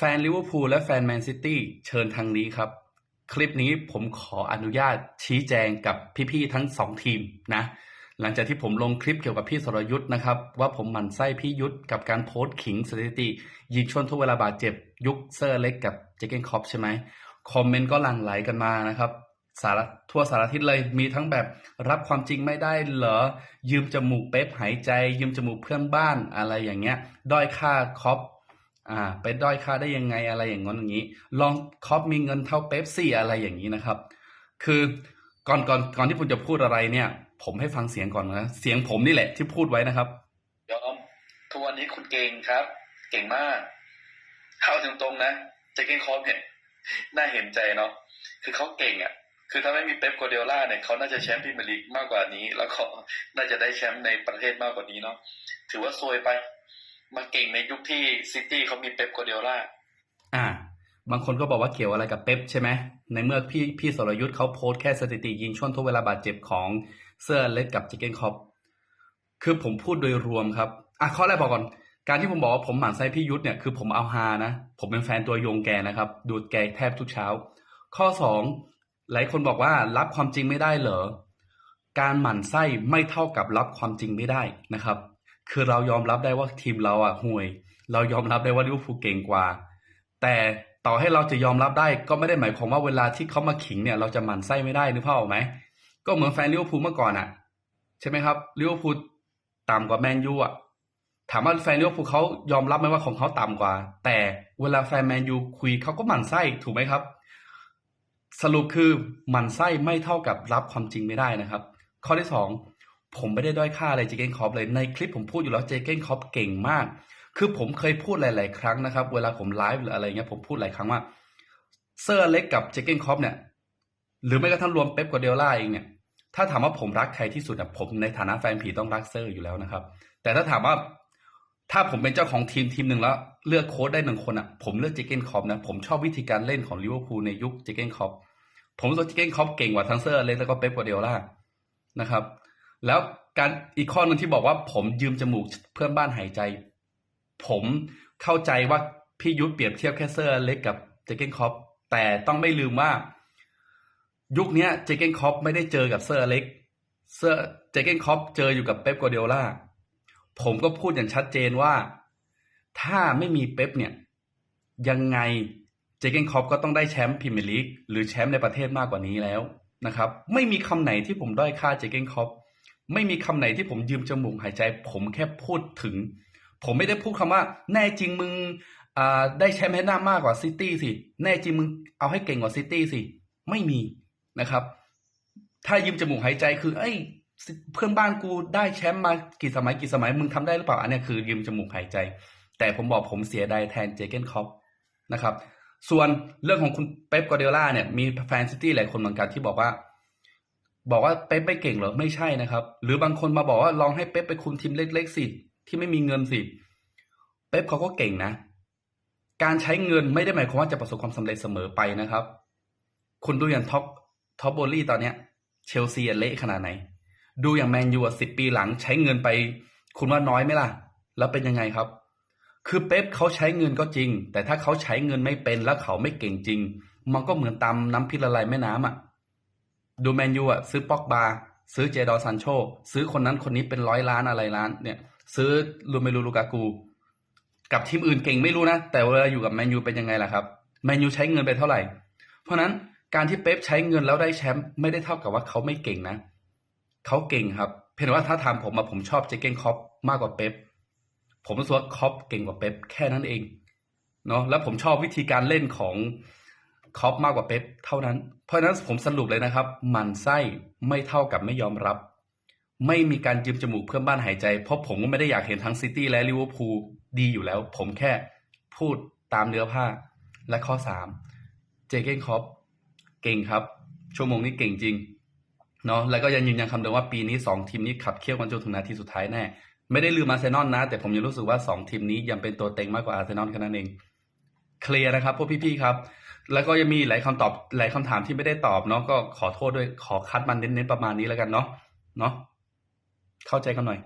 แฟนลิเวอร์พูลและแฟนแมนซิตี้เชิญทางนี้ครับ คลิปนี้ผมขออนุญาตชี้แจงกับพี่ๆทั้งสองทีมนะหลังจากที่ผมลงคลิปเกี่ยวกับพี่สรยุทธ์นะครับ ว่าผมหมั่นไส้พี่ยุทธกับการโพสต์ขิงสถิติ ยิงชนทุกเวลาบาดเจ็บ ยุคเซอร์เล็กกับเจเกนคอปใช่ไหมคอมเมนต์ก็หลั่งไหลกันมานะครับ สารทั่วสารทิศเลยมีทั้งแบบรับความจริงไม่ได้เหรอ ยืมจมูกเป๊ปหายใจ ยืมจมูกเพื่อนบ้านอะไรอย่างเงี้ย ด้อยค่าคอป อ่า ไปด้อยค่าได้ยังไงอะไรอย่างงั้นอย่างนี้ ลองคอปมีเงินเท่าเป๊ปซี่อะไรอย่างนี้นะครับ คือก่อนก่อนก่อนที่ผมจะพูดอะไรเนี่ย ผมให้ฟังเสียงก่อนนะ เสียงผมนี่แหละที่พูดไว้นะครับยอมทุกวันนี้คุณเก่งครับ เก่งมากเข้าตรงๆนะเจเกนคอปเนี่ยน่าเห็นใจเนาะคือเขาเก่งอะคือถ้าไม่มีเป๊ปกัวเดล่าเนี่ยเขาน่าจะแชมป์พรีเมียร์ลีกมากกว่านี้ แล้วก็น่าจะได้แชมป์ในประเทศมากกว่านี้เนาะถือว่าซวยไป มาเก่งในยุคที่ซิตี้เขามีเป๊ปกัวเดโอล่าอ่า บางคนก็บอกว่าเกี่ยวอะไรกับเป๊ปใช่ไหมในเมื่อพี่พี่สรยุทธ์เขาโพสต์แค่สถิติยิงช่วงทุกเวลาบาดเจ็บของเสื้อเล็กกับจิเกนคอปคือผมพูดโดยรวมครับ อะข้อแรกบอกก่อน การที่ผมบอกว่าผมหมั่นไส้พี่ยุทธเนี่ยคือผมเอาฮานะ ผมเป็นแฟนตัวยงแกนะครับ ดูดแกแทบทุกเช้า ข้อสองหลายคนบอกว่ารับความจริงไม่ได้เหรอ การหมั่นไส้ไม่เท่ากับรับความจริงไม่ได้นะครับ คือเรายอมรับได้ว่าทีมเราอะห่วย เรายอมรับได้ว่าลิเวอร์พูลเก่งกว่า แต่ต่อให้เราจะยอมรับได้ก็ไม่ได้หมายความว่าเวลาที่เขามาขิงเนี่ย เราจะหมั่นไส้ไม่ได้นึกภาพออกไหมก็เหมือนแฟนลิเวอร์พูลเมื่อก่อนอะ ใช่ไหมครับลิเวอร์พูลต่ำกว่าแมนยูอะถามว่าแฟนลิเวอร์พูลเขายอมรับไหมว่าของเขาต่ำกว่า แต่เวลาแฟนแมนยูคุยเขาก็หมั่นไส้ถูกไหมครับ สรุปคือหมั่นไส้ไม่เท่ากับรับความจริงไม่ได้นะครับ ข้อที่สอง ผมไม่ได้ด้อยค่าอะไรเจเกนคอปเลยในคลิปผมพูดอยู่แล้วเจเกนคอปเก่งมาก คือผมเคยพูดหลาย ๆ ครั้งนะครับ เวลาผมไลฟ์หรืออะไรเงี้ยผมพูดหลายครั้งว่าเซอร์เล็กกับเจเกนคอปเนี่ย หรือไม่กระทั่งรวมเป๊ปกัวเดโอล่าเองเนี่ย ถ้าถามว่าผมรักใครที่สุดอะผมในฐานะแฟนผีต้องรักเซอร์อยู่แล้วนะครับ แต่ถ้าถามว่าถ้าผมเป็นเจ้าของทีมทีมหนึ่งแล้ว เลือกโค้ชได้หนึ่งคนอะ ผมเลือกเจเกนคอปนะผมชอบวิธีการเล่นของลิเวอร์พูลในยุคเจเกนคอปผมรู้สึกเจเกนคอปเก่งกว่าทั้งเซอร์เล็กแล้วก็เป๊ปกัวเดโอล่านะครับ แล้วการอีกข้อหนึ่งที่บอกว่าผมยืมจมูกเพื่อนบ้านหายใจ ผมเข้าใจว่าพี่ยุทธเปรียบเทียบแค่เซอร์เล็กกับเจเกนคอปแต่ต้องไม่ลืมว่า ยุคนี้เจเกนคอปไม่ได้เจอกับเซอร์เล็กเซอร์เจเกนคอปเจออยู่กับเป๊ปกัวเดโอล่าผมก็พูดอย่างชัดเจนว่า ถ้าไม่มีเป๊ปเนี่ย ยังไงเจเกนคอปก็ต้องได้แชมป์พรีเมียร์ลีกหรือแชมป์ในประเทศมากกว่านี้แล้วนะครับ ไม่มีคำไหนที่ผมด้อยค่าเจเกนคอป ไม่มีคำไหนที่ผมยืมจมูกหายใจ ผมแค่พูดถึง ผมไม่ได้พูดคำว่า แน่จริงมึงได้แชมป์ให้หน้ามากกว่าซิตี้สิ แน่จริงมึงเอาให้เก่งกว่าซิตี้สิ ไม่มีนะครับ ถ้ายืมจมูกหายใจคือ เอ้ย เพื่อนบ้านกูได้แชมป์มากี่สมัยกี่สมัยมึงทำได้หรือเปล่า อันเนี้ยคือยืมจมูกหายใจ แต่ผมบอกผมเสียดายแทนเจเกนคอปนะครับ ส่วนเรื่องของคุณเป๊ปกัวเดล่าเนี่ยมีแฟนซิตี้หลายคนเหมือนกันที่บอกว่า บอกว่าเป๊ปไม่เก่งเหรอไม่ใช่นะครับ หรือบางคนมาบอกว่าลองให้เป๊ปไปคุมทีมเล็กๆสิที่ไม่มีเงินสิเป๊ปเขาก็เก่งนะ การใช้เงินไม่ได้หมายความว่าจะประสบความสำเร็จเสมอไปนะครับ คุณดูอย่างท็อปท็อปโบลี่ตอนเนี้ย เชลซีเละขนาดไหน ดูอย่างแมนยูสิบปีหลังใช้เงินไป คุณว่าน้อยไหมล่ะ แล้วเป็นยังไงครับ คือเป๊ปเขาใช้เงินก็จริง แต่ถ้าเขาใช้เงินไม่เป็นแล้วเขาไม่เก่งจริง มันก็เหมือนตามน้ำพิษละลายแม่น้ำอะ ดูแมนยูอะซื้อปอกบาซื้อเจดอซันโช ซื้อคนนั้นคนนี้เป็นร้อยล้านอะไรล้าน เนี่ย ซื้อลูเมลูลูกากู กับทีมอื่นเก่งไม่รู้นะ แต่เวลาอยู่กับแมนยูเป็นยังไงล่ะครับแมนยูใช้เงินไปเท่าไหร่ เพราะนั้นการที่เป๊ปใช้เงินแล้วได้แชมป์ไม่ได้เท่ากับว่าเขาไม่เก่งนะเขาเก่งครับ เพียงแต่ว่าถ้าถามผมอะผมชอบเจเกนคอปมากกว่าเป๊ปผมรู้สึกว่าคอปเก่งกว่าเป๊ปแค่นั้นเองเนาะแล้วผมชอบวิธีการเล่นของ คอปมากกว่าเป๊ปเท่านั้น เพราะฉะนั้นผมสรุปเลยนะครับ มันไส้ไม่เท่ากับไม่ยอมรับ ไม่มีการยืมจมูกเพื่อนบ้านหายใจ เพราะผมก็ไม่ได้อยากเห็นทั้งซิตี้และลิเวอร์พูลดีอยู่แล้ว ผมแค่พูดตามเนื้อผ้า และข้อสามเจเกนคอปเก่งครับ ชั่วโมงนี้เก่งจริงเนาะแล้วก็ยังยืนยันคำเดิมว่าปีนี้สองทีมนี้ขับเคี่ยวกันจนถึงนาทีสุดท้ายแน่ ไม่ได้ลืมอาร์เซนอลนะ แต่ผมยังรู้สึกว่าสองทีมนี้ยังเป็นตัวเต็งมากกว่าอาร์เซนอลแค่นั้นเอง เคลียร์นะครับพวกพี่ๆครับ แล้วก็ยังมีหลายคำตอบหลายคำถามที่ไม่ได้ตอบเนาะก็ขอโทษด้วยขอคัดมันเน้นๆประมาณนี้แล้วกันเนาะเนาะเข้าใจกันหน่อย